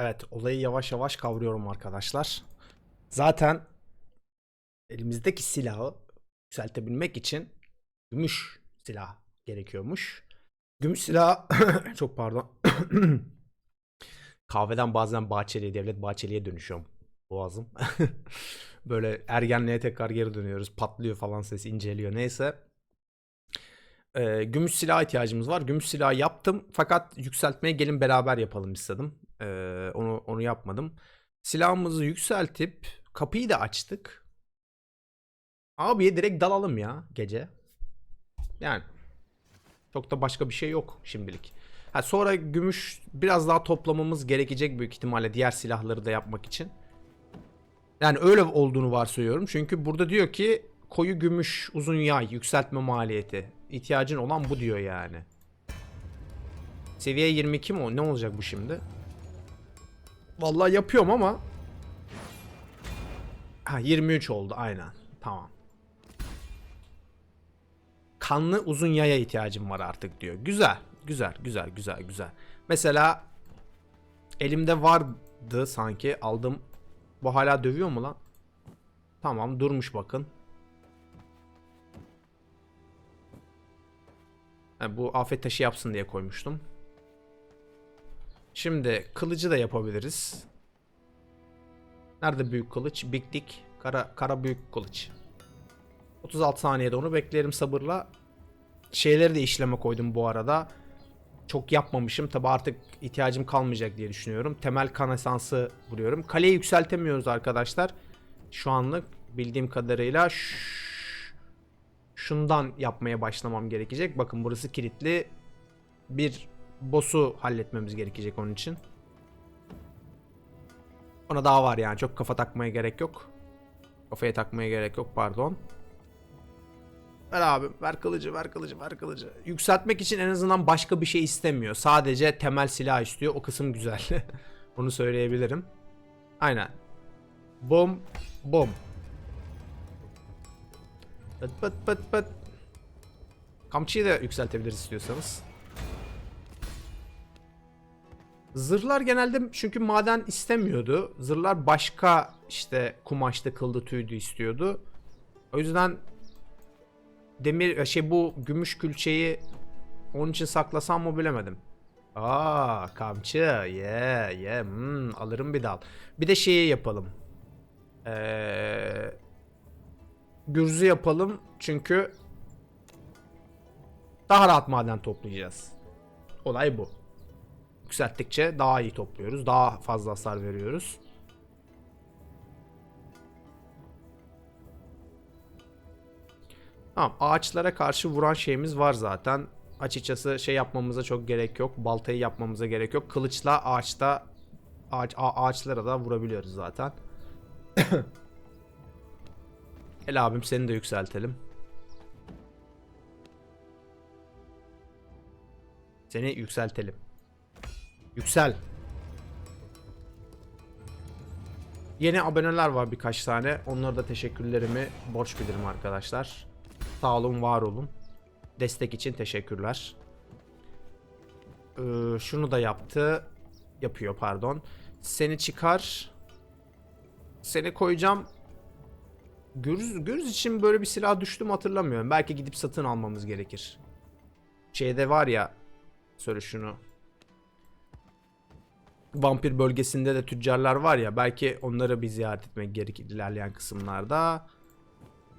Evet, olayı yavaş yavaş kavruyorum arkadaşlar. Zaten elimizdeki silahı yükseltebilmek için gümüş silah gerekiyormuş. Gümüş silah çok pardon. Kahveden bazen Bahçeli'ye, Devlet Bahçeli'ye dönüşüyorum boğazım. Böyle ergenliğe tekrar geri dönüyoruz. Patlıyor falan ses inceliyor. Neyse. Ee, gümüş silah ihtiyacımız var. Gümüş silahı yaptım. Fakat yükseltmeye gelin beraber yapalım istedim. Ee, onu onu yapmadım. Silahımızı yükseltip kapıyı da açtık. Abiye direkt dalalım ya gece. Yani çok da başka bir şey yok şimdilik. Ha, sonra gümüş biraz daha toplamamız gerekecek büyük ihtimalle diğer silahları da yapmak için. Yani öyle olduğunu varsayıyorum. Çünkü burada diyor ki koyu gümüş uzun yay yükseltme maliyeti. İhtiyacın olan bu diyor yani. Seviye 22 mi? Ne olacak bu şimdi? Vallahi yapıyorum ama Ha 23 oldu aynen. Tamam. Kanlı uzun yaya ihtiyacım var artık diyor. Güzel. Güzel, güzel, güzel, güzel. Mesela elimde vardı sanki aldım. Bu hala dövüyor mu lan? Tamam durmuş bakın. Ha, bu afet taşı yapsın diye koymuştum. Şimdi kılıcı da yapabiliriz. Nerede büyük kılıç? Big Dick. Kara, kara büyük kılıç. 36 saniyede onu beklerim sabırla. Şeyleri de işleme koydum bu arada. Çok yapmamışım. Tabi artık ihtiyacım kalmayacak diye düşünüyorum. Temel kan esansı vuruyorum. Kaleyi yükseltemiyoruz arkadaşlar. Şu anlık bildiğim kadarıyla şundan yapmaya başlamam gerekecek. Bakın burası kilitli. Bir boss'u halletmemiz gerekecek onun için. Ona daha var yani. Çok kafa takmaya gerek yok. Kafaya takmaya gerek yok pardon. Ver abi ver kılıcı ver kılıcı ver kılıcı. Yükseltmek için en azından başka bir şey istemiyor. Sadece temel silah istiyor. O kısım güzel. Onu söyleyebilirim. Aynen. Bom bom. Pıt pıt pıt pıt. Kamçıyı da yükseltebiliriz istiyorsanız. Zırhlar genelde çünkü maden istemiyordu. Zırhlar başka işte kumaşta kıldı tüydü istiyordu. O yüzden demir şey bu gümüş külçeyi onun için saklasam mı bilemedim. Aa kamçı ye yeah, ye yeah. hmm, alırım bir dal. Bir de şeyi yapalım. Ee, gürzü yapalım çünkü daha rahat maden toplayacağız. Olay bu. Yükselttikçe daha iyi topluyoruz. Daha fazla hasar veriyoruz. Tamam ağaçlara karşı vuran şeyimiz var zaten. Açıkçası şey yapmamıza çok gerek yok. Baltayı yapmamıza gerek yok. Kılıçla ağaçta ağaç, ağaçlara da vurabiliyoruz zaten. El abim seni de yükseltelim. Seni yükseltelim. Yüksel. Yeni aboneler var birkaç tane. Onlara da teşekkürlerimi borç bilirim arkadaşlar. Sağ olun, var olun. Destek için teşekkürler. Ee, şunu da yaptı. Yapıyor pardon. Seni çıkar. Seni koyacağım. Gürüz, Gürüz için böyle bir silah düştüm hatırlamıyorum. Belki gidip satın almamız gerekir. Şeyde var ya. Söyle şunu. Vampir bölgesinde de tüccarlar var ya. Belki onları bir ziyaret etmek gerekir ilerleyen kısımlarda.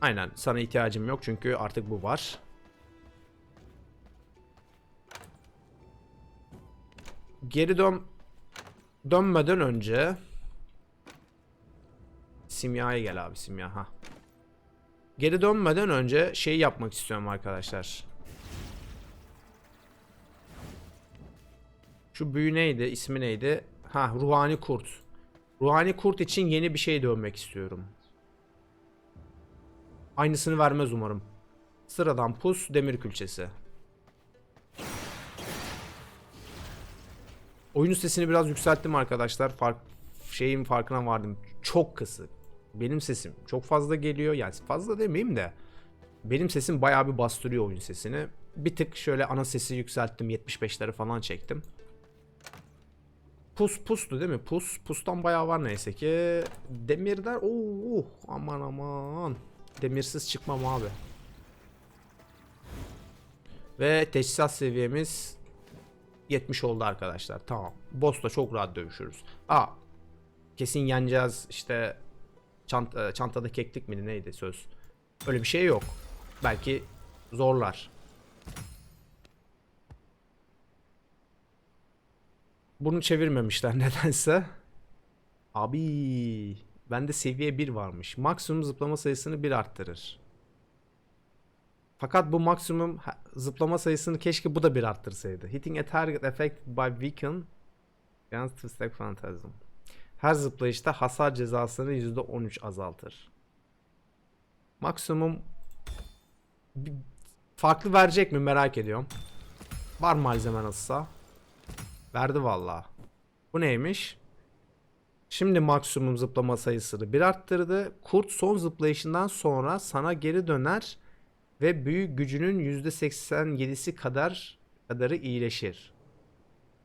Aynen sana ihtiyacım yok çünkü artık bu var. Geri dön dönmeden önce Simya'ya gel abi Simya ha. Geri dönmeden önce şey yapmak istiyorum arkadaşlar. Şu büyü neydi? İsmi neydi? Ha, ruhani kurt. Ruhani kurt için yeni bir şey dönmek istiyorum. Aynısını vermez umarım. Sıradan pus demir külçesi. Oyunun sesini biraz yükselttim arkadaşlar. Fark şeyin farkına vardım. Çok kısık. Benim sesim çok fazla geliyor. Yani fazla demeyeyim de. Benim sesim bayağı bir bastırıyor oyun sesini. Bir tık şöyle ana sesi yükselttim. 75'leri falan çektim. Pus pustu değil mi? Pus. Pustan bayağı var neyse ki. Demirler. Oo, uh, aman aman. Demirsiz çıkmam abi. Ve teçhizat seviyemiz 70 oldu arkadaşlar. Tamam. Boss'la çok rahat dövüşürüz. Aa. Kesin yeneceğiz işte çant e, çantada keklik miydi neydi söz. Öyle bir şey yok. Belki zorlar. Bunu çevirmemişler nedense. Abi bende seviye 1 varmış. Maksimum zıplama sayısını 1 arttırır. Fakat bu maksimum zıplama sayısını keşke bu da 1 arttırsaydı. Hitting a target affected by weaken against stack phantasm. Her zıplayışta hasar cezasını %13 azaltır. Maksimum farklı verecek mi merak ediyorum. Var malzeme nasılsa. Verdi valla. Bu neymiş? Şimdi maksimum zıplama sayısını bir arttırdı. Kurt son zıplayışından sonra sana geri döner ve büyü gücünün %87'si kadar kadarı iyileşir.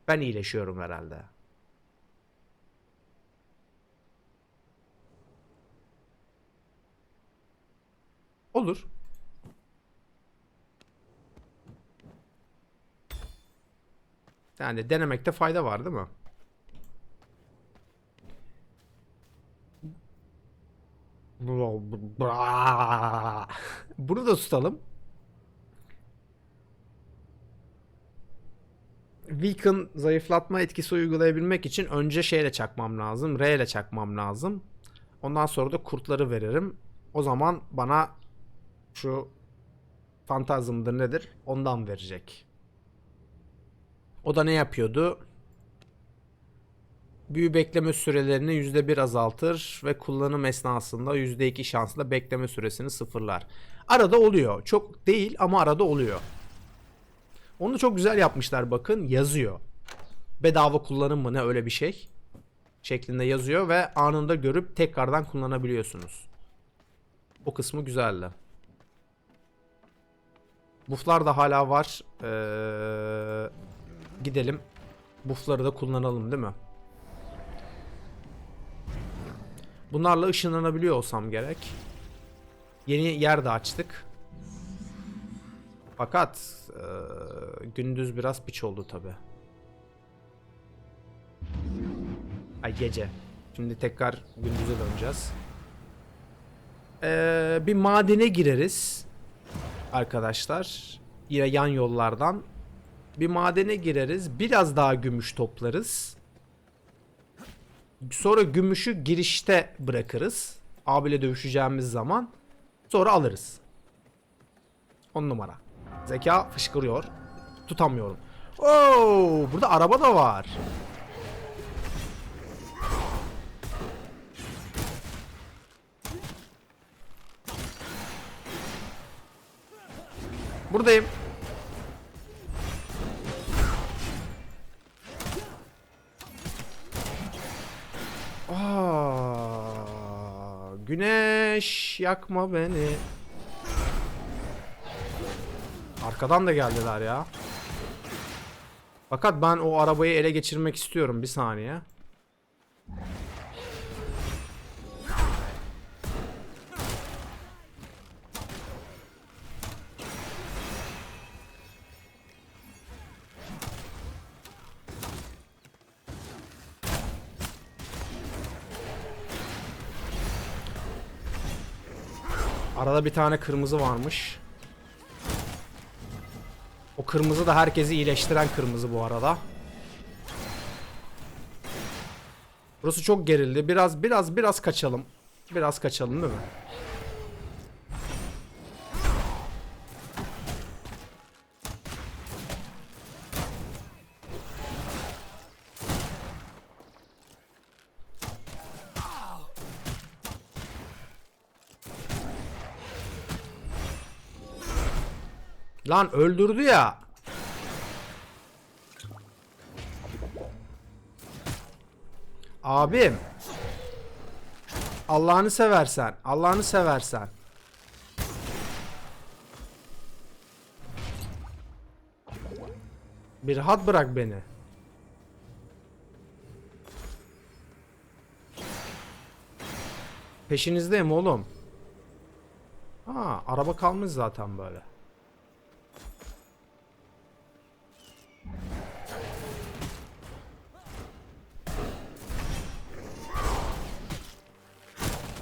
Ben iyileşiyorum herhalde. Olur. Yani denemekte fayda var değil mi? Bunu da tutalım. Weaken zayıflatma etkisi uygulayabilmek için önce şeyle çakmam lazım. R ile çakmam lazım. Ondan sonra da kurtları veririm. O zaman bana şu fantazmdır nedir ondan verecek. O da ne yapıyordu? Büyü bekleme sürelerini %1 azaltır ve kullanım esnasında %2 şansla bekleme süresini sıfırlar. Arada oluyor. Çok değil ama arada oluyor. Onu çok güzel yapmışlar bakın yazıyor. Bedava kullanım mı ne öyle bir şey şeklinde yazıyor ve anında görüp tekrardan kullanabiliyorsunuz. O kısmı güzeldi. Bufflar da hala var. Ee, gidelim. Buffları da kullanalım değil mi? Bunlarla ışınlanabiliyor olsam gerek. Yeni yer de açtık. Fakat eee, gündüz biraz piç oldu tabi. Ay gece. Şimdi tekrar gündüze döneceğiz. Eee, bir madene gireriz. Arkadaşlar. Yine yan yollardan. Bir madene gireriz. Biraz daha gümüş toplarız. Sonra gümüşü girişte bırakırız. Abiyle dövüşeceğimiz zaman. Sonra alırız. 10 numara. Zeka fışkırıyor. Tutamıyorum. Oo, burada araba da var. Buradayım. Güneş yakma beni. Arkadan da geldiler ya. Fakat ben o arabayı ele geçirmek istiyorum bir saniye. Arada bir tane kırmızı varmış. O kırmızı da herkesi iyileştiren kırmızı bu arada. Burası çok gerildi. Biraz biraz biraz kaçalım. Biraz kaçalım değil mi? Lan öldürdü ya. Abim. Allah'ını seversen. Allah'ını seversen. Bir rahat bırak beni. Peşinizdeyim oğlum. Ha, araba kalmış zaten böyle.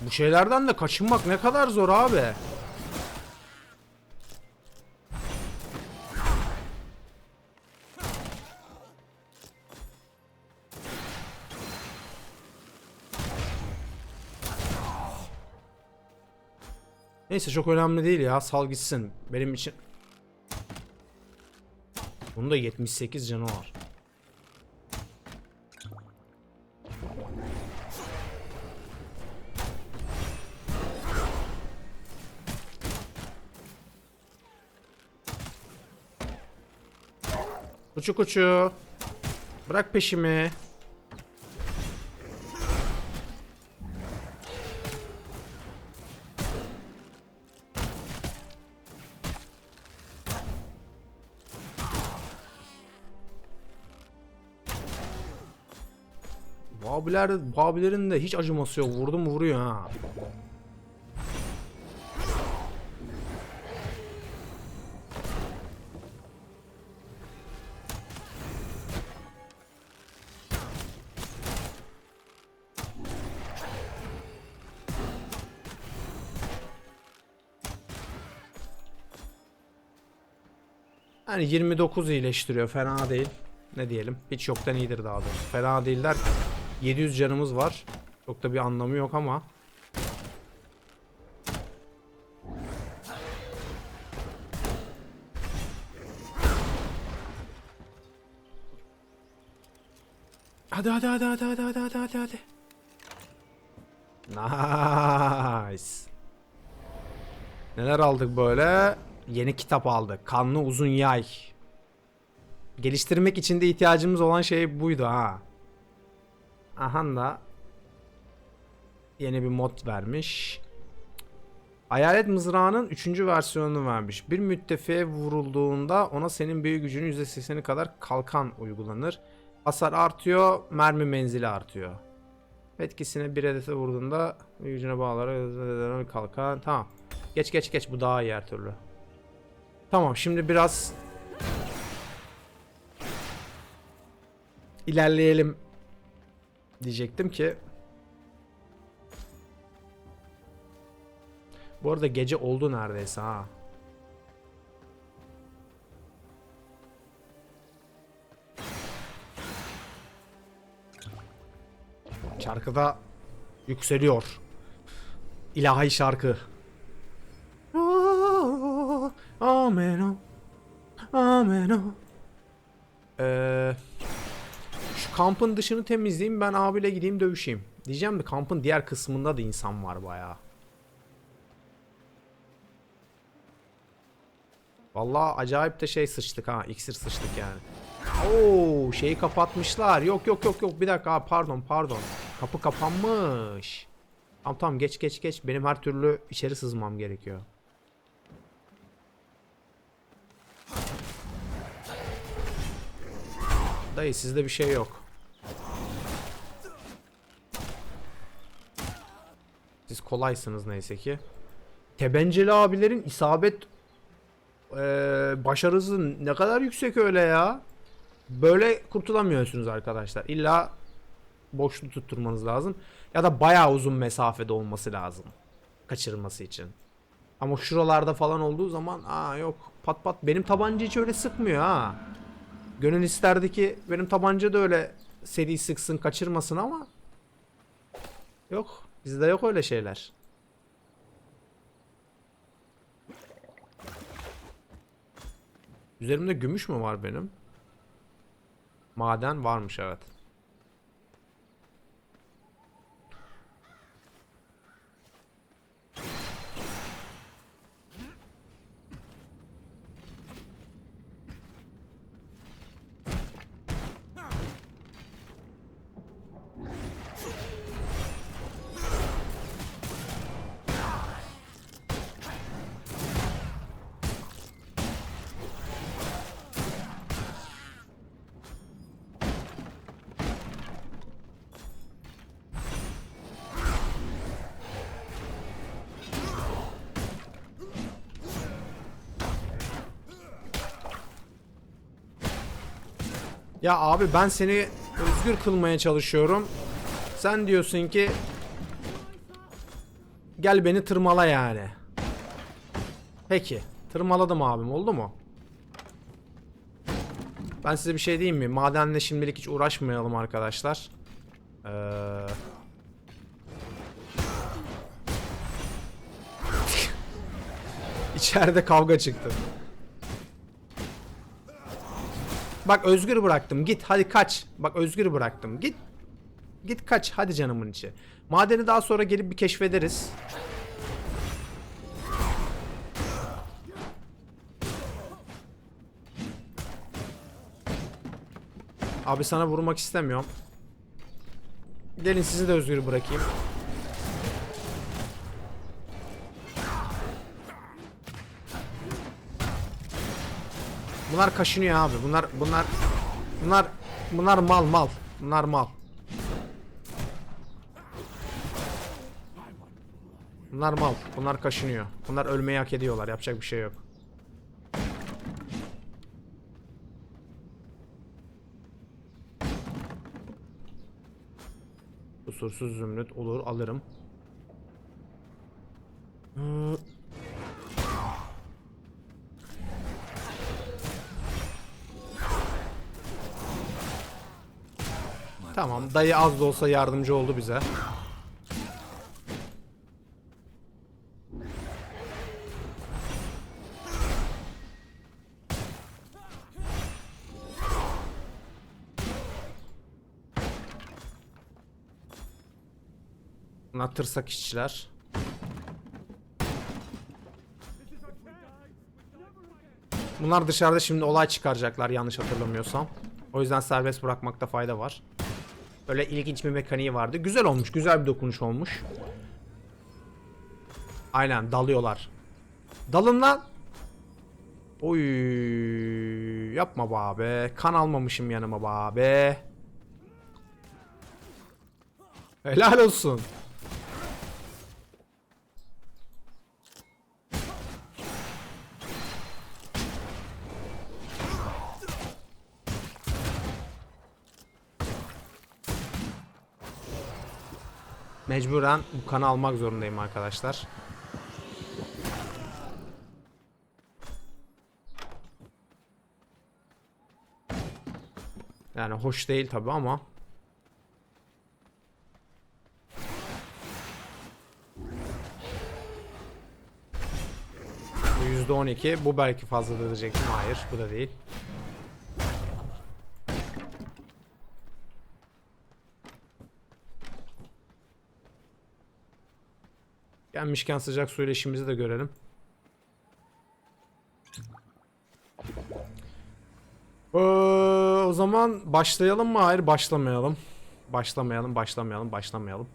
Bu şeylerden de kaçınmak ne kadar zor abi. Neyse çok önemli değil ya. Sal gitsin. Benim için. Bunun da 78 canı var. Kuçu kuçu. Bırak peşimi. Bu abiler, bu abilerin de hiç acıması yok. Vurdu mu vuruyor ha. Yani 29 iyileştiriyor. Fena değil. Ne diyelim? Hiç yoktan iyidir daha doğrusu. Fena değil der. 700 canımız var. Çok da bir anlamı yok ama. Hadi hadi hadi hadi hadi hadi hadi hadi hadi. Nice. Neler aldık böyle? Yeni kitap aldık. Kanlı uzun yay. Geliştirmek için de ihtiyacımız olan şey buydu ha. Aha da yeni bir mod vermiş. Hayalet mızrağının 3. versiyonunu vermiş. Bir müttefiğe vurulduğunda ona senin büyü gücünün %80'i kadar kalkan uygulanır. Hasar artıyor, mermi menzili artıyor. Etkisine bir hedefe vurduğunda gücüne bağları kalkan. Tamam. Geç geç geç bu daha iyi her türlü. Tamam şimdi biraz ilerleyelim diyecektim ki. Bu arada gece oldu neredeyse ha. Şarkıda yükseliyor. İlahi şarkı. Amen o. Amen o. Ee, şu kampın dışını temizleyeyim ben abiyle gideyim dövüşeyim. Diyeceğim de kampın diğer kısmında da insan var bayağı. Vallahi acayip de şey sıçtık ha. iksir sıçtık yani. Oo, şeyi kapatmışlar. Yok yok yok yok bir dakika pardon pardon. Kapı kapanmış. Tamam tamam geç geç geç. Benim her türlü içeri sızmam gerekiyor. Dayı sizde bir şey yok. Siz kolaysınız neyse ki. Tebenceli abilerin isabet eee, başarısı ne kadar yüksek öyle ya. Böyle kurtulamıyorsunuz arkadaşlar. İlla boşluk tutturmanız lazım. Ya da bayağı uzun mesafede olması lazım. Kaçırılması için. Ama şuralarda falan olduğu zaman aa yok pat pat benim tabanca hiç öyle sıkmıyor ha. Gönül isterdi ki benim tabanca da öyle seri sıksın kaçırmasın ama yok bizde yok öyle şeyler. Üzerimde gümüş mü var benim? Maden varmış evet. Ya abi ben seni özgür kılmaya çalışıyorum. Sen diyorsun ki gel beni tırmala yani. Peki. Tırmaladım abim oldu mu? Ben size bir şey diyeyim mi? Madenle şimdilik hiç uğraşmayalım arkadaşlar. Ee... İçeride kavga çıktı. Bak özgür bıraktım. Git hadi kaç. Bak özgür bıraktım. Git. Git kaç hadi canımın içi. Madeni daha sonra gelip bir keşfederiz. Abi sana vurmak istemiyorum. Gelin sizi de özgür bırakayım. Bunlar kaşınıyor abi. Bunlar bunlar bunlar bunlar mal mal. Bunlar mal. Bunlar mal. Bunlar kaşınıyor. Bunlar ölmeyi hak ediyorlar. Yapacak bir şey yok. Kusursuz zümrüt olur alırım. Hı. Tamam dayı az da olsa yardımcı oldu bize. Bunlar işçiler. Bunlar dışarıda şimdi olay çıkaracaklar yanlış hatırlamıyorsam. O yüzden serbest bırakmakta fayda var. Böyle ilginç bir mekaniği vardı. Güzel olmuş. Güzel bir dokunuş olmuş. Aynen dalıyorlar. Dalın lan. Oy yapma be. Kan almamışım yanıma be abi. Helal olsun. Mecburen bu kanı almak zorundayım arkadaşlar. Yani hoş değil tabi ama. Bu %12. Bu belki fazla da. Hayır bu da değil. Gelmişken sıcak suyla işimizi de görelim. Ee, o zaman başlayalım mı? Hayır başlamayalım. Başlamayalım, başlamayalım, başlamayalım.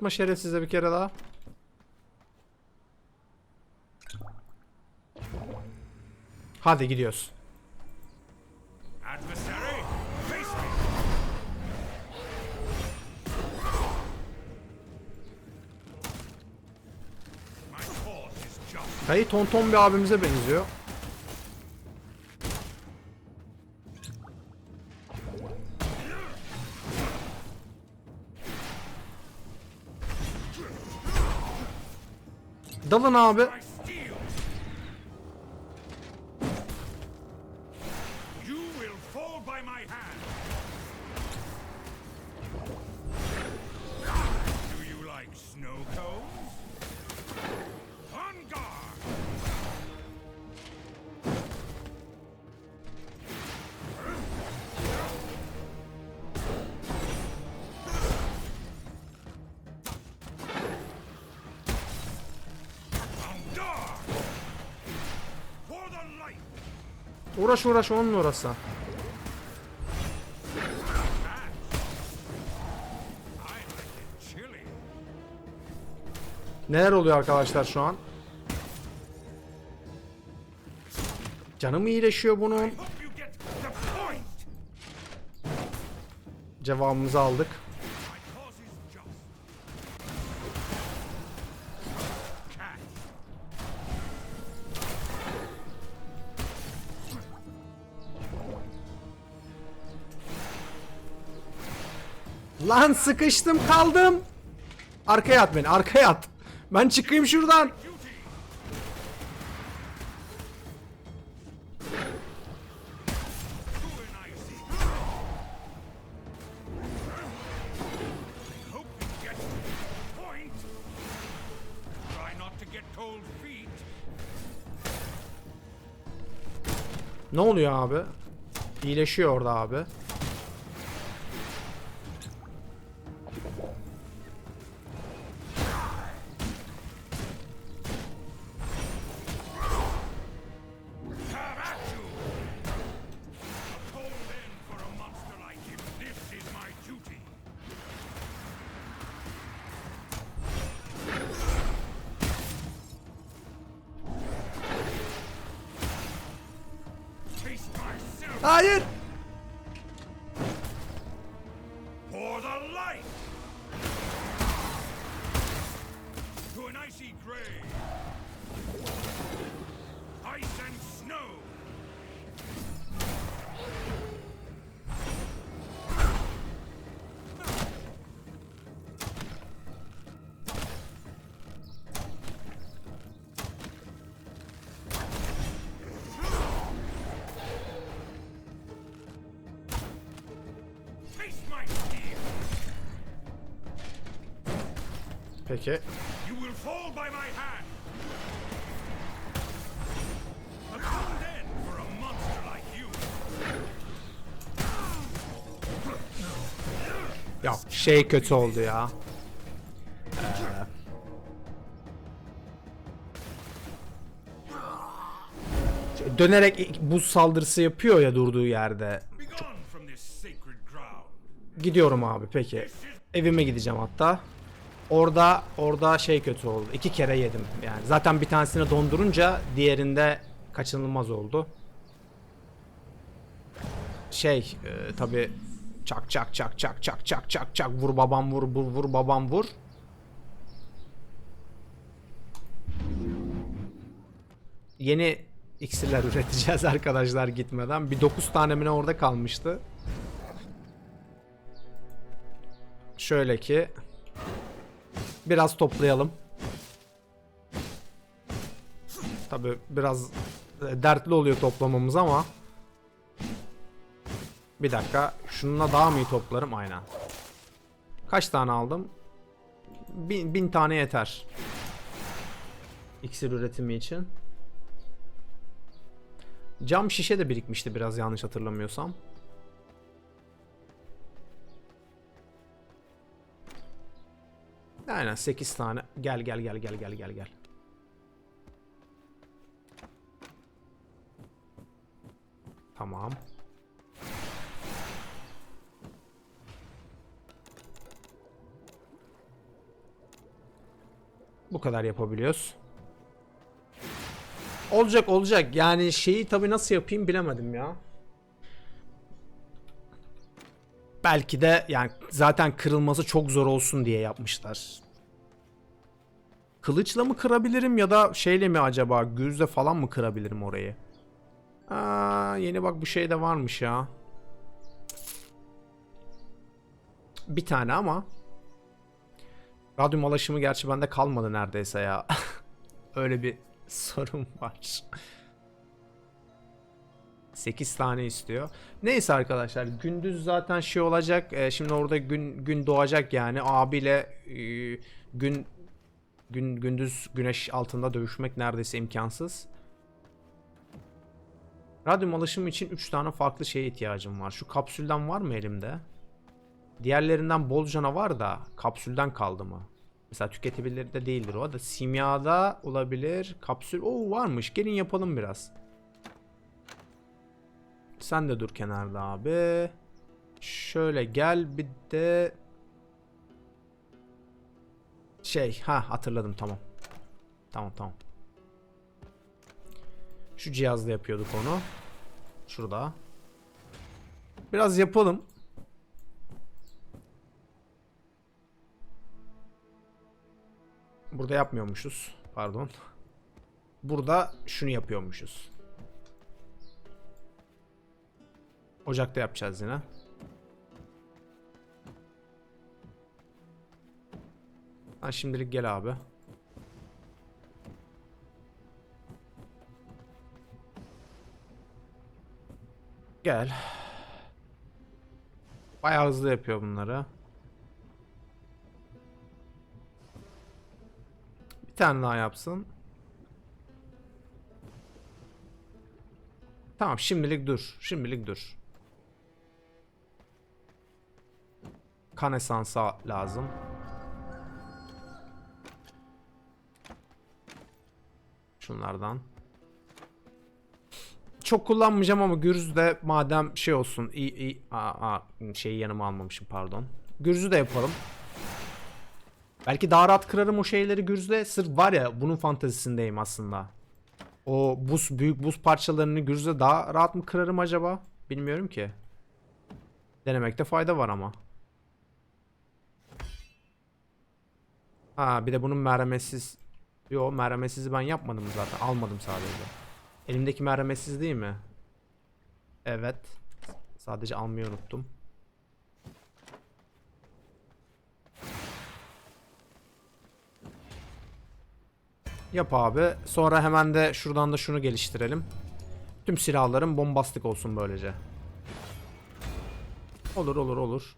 Sıktırtma şerefsize bir kere daha. Hadi gidiyoruz. Dayı tonton bir abimize benziyor. Dalın abi. Uğraş uğraş onunla uğraşsan. Neler oluyor arkadaşlar şu an? Canım iyileşiyor bunun. Cevabımızı aldık. Lan sıkıştım kaldım. Arkaya at beni arkaya at. Ben çıkayım şuradan. Ne oluyor abi? İyileşiyor orada abi. Hayır. You! Ya şey kötü oldu ya. Ee, dönerek buz saldırısı yapıyor ya durduğu yerde. Ground! Gidiyorum abi peki. Evime gideceğim hatta. Orada orada şey kötü oldu. İki kere yedim. Yani zaten bir tanesini dondurunca diğerinde kaçınılmaz oldu. Şey e, tabi çak çak çak çak çak çak çak çak vur babam vur vur vur babam vur. Yeni iksirler üreteceğiz arkadaşlar gitmeden. Bir 9 tane mi ne orada kalmıştı. Şöyle ki biraz toplayalım. Tabi biraz e, dertli oluyor toplamamız ama bir dakika şununla daha mı iyi toplarım aynen. Kaç tane aldım? Bin, bin tane yeter. İksir üretimi için. Cam şişe de birikmişti biraz yanlış hatırlamıyorsam. Aynen 8 tane. Gel gel gel gel gel gel gel. Tamam. Bu kadar yapabiliyoruz. Olacak olacak. Yani şeyi tabi nasıl yapayım bilemedim ya. Belki de yani zaten kırılması çok zor olsun diye yapmışlar. Kılıçla mı kırabilirim ya da şeyle mi acaba güzle falan mı kırabilirim orayı? Aa, yeni bak bu şey de varmış ya. Bir tane ama. Radyum alaşımı gerçi bende kalmadı neredeyse ya. Öyle bir sorun var. 8 tane istiyor. Neyse arkadaşlar gündüz zaten şey olacak. Ee, şimdi orada gün gün doğacak yani. Abiyle e, gün gün gündüz güneş altında dövüşmek neredeyse imkansız. Radyum alışımı için 3 tane farklı şeye ihtiyacım var. Şu kapsülden var mı elimde? Diğerlerinden bolcana var da kapsülden kaldı mı? Mesela tüketebilir de değildir o da. Simyada olabilir. Kapsül. Oo varmış. Gelin yapalım biraz. Sen de dur kenarda abi. Şöyle gel bir de şey ha hatırladım tamam. Tamam tamam. Şu cihazla yapıyorduk onu. Şurada. Biraz yapalım. Burada yapmıyormuşuz. Pardon. Burada şunu yapıyormuşuz. Ocakta yapacağız yine. Ha şimdilik gel abi. Gel. Bayağı hızlı yapıyor bunları. Bir tane daha yapsın. Tamam şimdilik dur. Şimdilik dur. Kan esansı lazım. Şunlardan. Çok kullanmayacağım ama Gürzü de madem şey olsun. iyi iyi aa, aa, şeyi yanıma almamışım pardon. Gürzü de yapalım. Belki daha rahat kırarım o şeyleri Gürz'de. Sırf var ya bunun fantezisindeyim aslında. O buz büyük buz parçalarını Gürz'de daha rahat mı kırarım acaba? Bilmiyorum ki. Denemekte fayda var ama. Ha bir de bunun merhametsiz. Yo merhametsizi ben yapmadım zaten. Almadım sadece. Elimdeki merhametsiz değil mi? Evet. Sadece almayı unuttum. Yap abi. Sonra hemen de şuradan da şunu geliştirelim. Tüm silahlarım bombastik olsun böylece. Olur olur olur.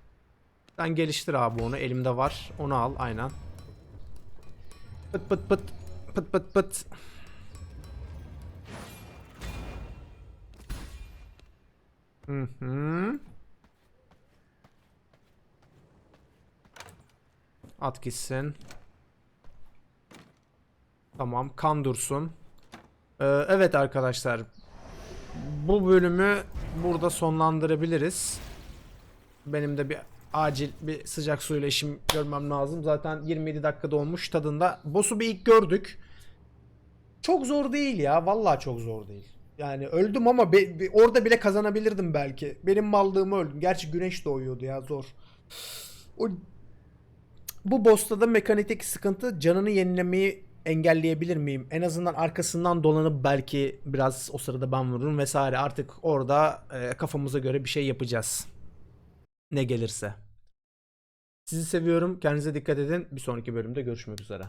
Sen geliştir abi onu. Elimde var. Onu al aynen. Pıt pıt pıt. Pıt pıt pıt. Hı hı. At gitsin. Tamam kan dursun. Ee, evet arkadaşlar. Bu bölümü burada sonlandırabiliriz. Benim de bir acil bir sıcak suyla işim görmem lazım. Zaten 27 dakikada olmuş tadında. Boss'u bir ilk gördük. Çok zor değil ya. Vallahi çok zor değil. Yani öldüm ama be- be- orada bile kazanabilirdim belki. Benim mallığımı öldüm. Gerçi güneş doğuyordu ya zor. O bu boss'ta da mekanikteki sıkıntı canını yenilemeyi engelleyebilir miyim? En azından arkasından dolanıp belki biraz o sırada ben vururum vesaire. Artık orada e, kafamıza göre bir şey yapacağız. Ne gelirse. Sizi seviyorum. Kendinize dikkat edin. Bir sonraki bölümde görüşmek üzere.